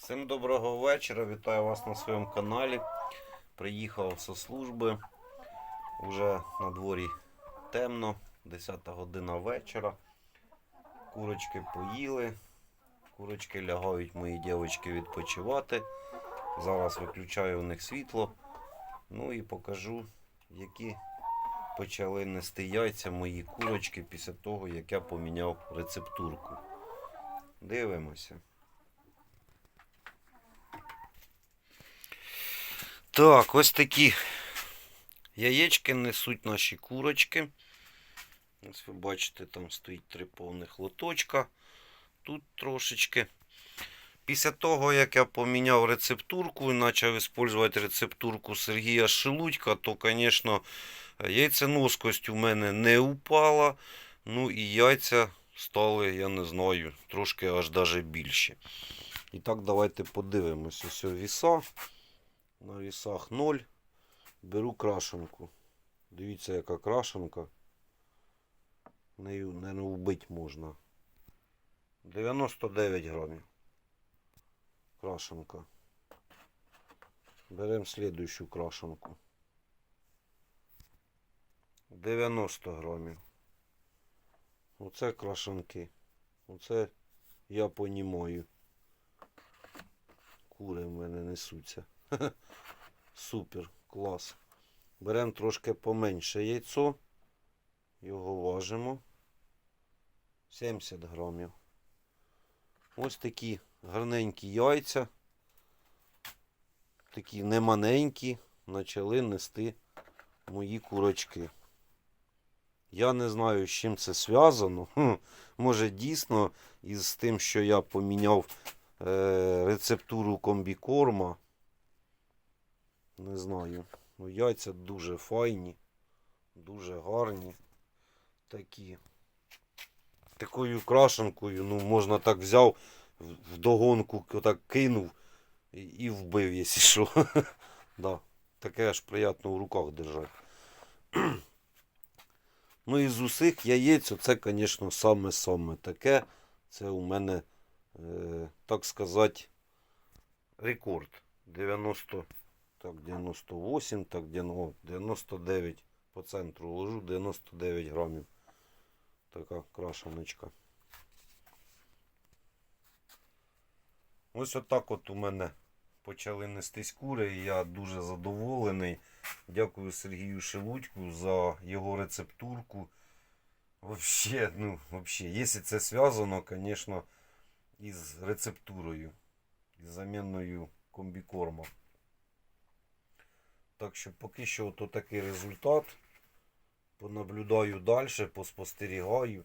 Всім доброго вечора. Вітаю вас на своєму каналі. Приїхав зі служби. Уже на дворі темно, 10 година вечора. Курочки поїли. Курочки лягають мої дівчатки відпочивати. Зараз виключаю у них світло. Ну і покажу, які почали нести яйця мої курочки після того, як я поміняв рецептурку. Дивимося. Так, ось такі яєчки несуть наші курочки. Ось ви бачите, там стоїть три повних лоточка. Тут трошечки. Після того, як я поміняв рецептурку і почав використовувати рецептурку Сергія Шелудька, то, звісно, яйценоскость у мене не упала. Ну і яйця стали, я не знаю, трошки аж даже більші. І так, давайте подивимось. Ось віса. На вісах 0. Беру крашенку. Дивіться, яка крашенка. Нею не вбити можна. 99 грамів. Крашенка. Беремо слідуючу крашенку. 90 грамів. Оце крашенки. Оце я понімаю. Кури в мене несуться. Супер, клас. Беремо трошки поменше яйцо. Його важимо. 70 грамів. Ось такі гарненькі яйця. Такі неманенькі. Почали нести мої курочки. Я не знаю, з чим це зв'язано. Може дійсно із тим, що я поміняв е, рецептуру комбікорма. Не знаю. Ну, яйця дуже файні, дуже гарні. Такі. Такою крашенкою, ну, можна так взяв, вдогонку так кинув і, і вбив, якщо що. да. Таке аж приємно в руках держати. ну і з усіх яєць, це, звісно, саме-саме таке. Це у мене, е, так сказати, рекорд. 90 так, 98, так, 99 по центру ложу, 99 грамів. Така крашеночка. Ось отак от у мене почали нестись кури, і я дуже задоволений. Дякую Сергію Шелудьку за його рецептурку. Вообще, ну, вообще, якщо це зв'язано, звісно, із рецептурою, із заміною комбікорма. Так що поки що ото такий результат. Понаблюдаю далі, поспостерігаю.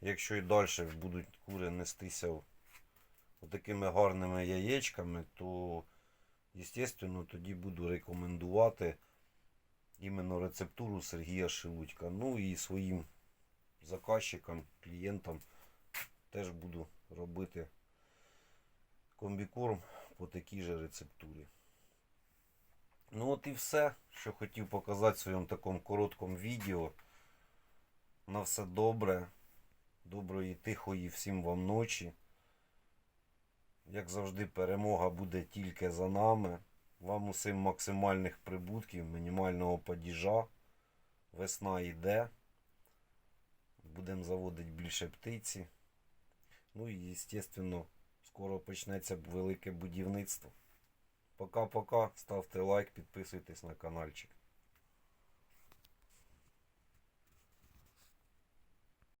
Якщо і далі будуть кури нестися такими гарними яєчками, то, звісно, тоді буду рекомендувати іменно рецептуру Сергія Шелудька. Ну і своїм заказчикам, клієнтам теж буду робити комбікорм по такій же рецептурі. Ну от і все, що хотів показати в своєму такому короткому відео. На все добре. Доброї, тихої всім вам ночі. Як завжди, перемога буде тільки за нами. Вам усім максимальних прибутків, мінімального падіжа. Весна йде. Будемо заводити більше птиці. Ну і, звісно, скоро почнеться велике будівництво. Пока-пока. Ставте лайк, підписуйтесь на каналчик.